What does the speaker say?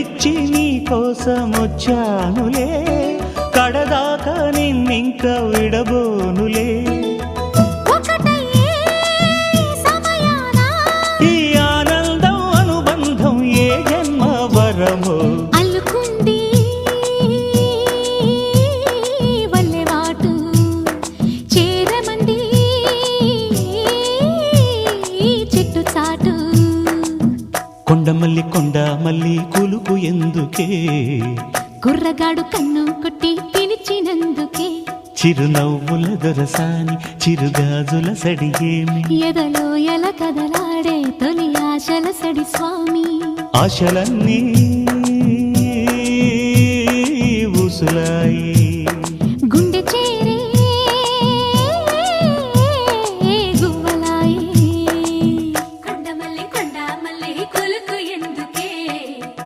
తెచ్చి నీ కోసం కడదాకా నిన్నింక విడబోనులే. కొండ మల్లి కొండ మల్లి కులుపు ఎందుకే? కుర్రగాడు కన్ను కొట్టి పిలిచినందుకే. చిరునవ్వుల దొరసాని చిరుగాజుల సడిగేమి ఎదలో ఎల కదలాడే తొలి ఆశల సడి స్వామి. ఆశలన్నీ ఊసులాయి. గుండె చేరి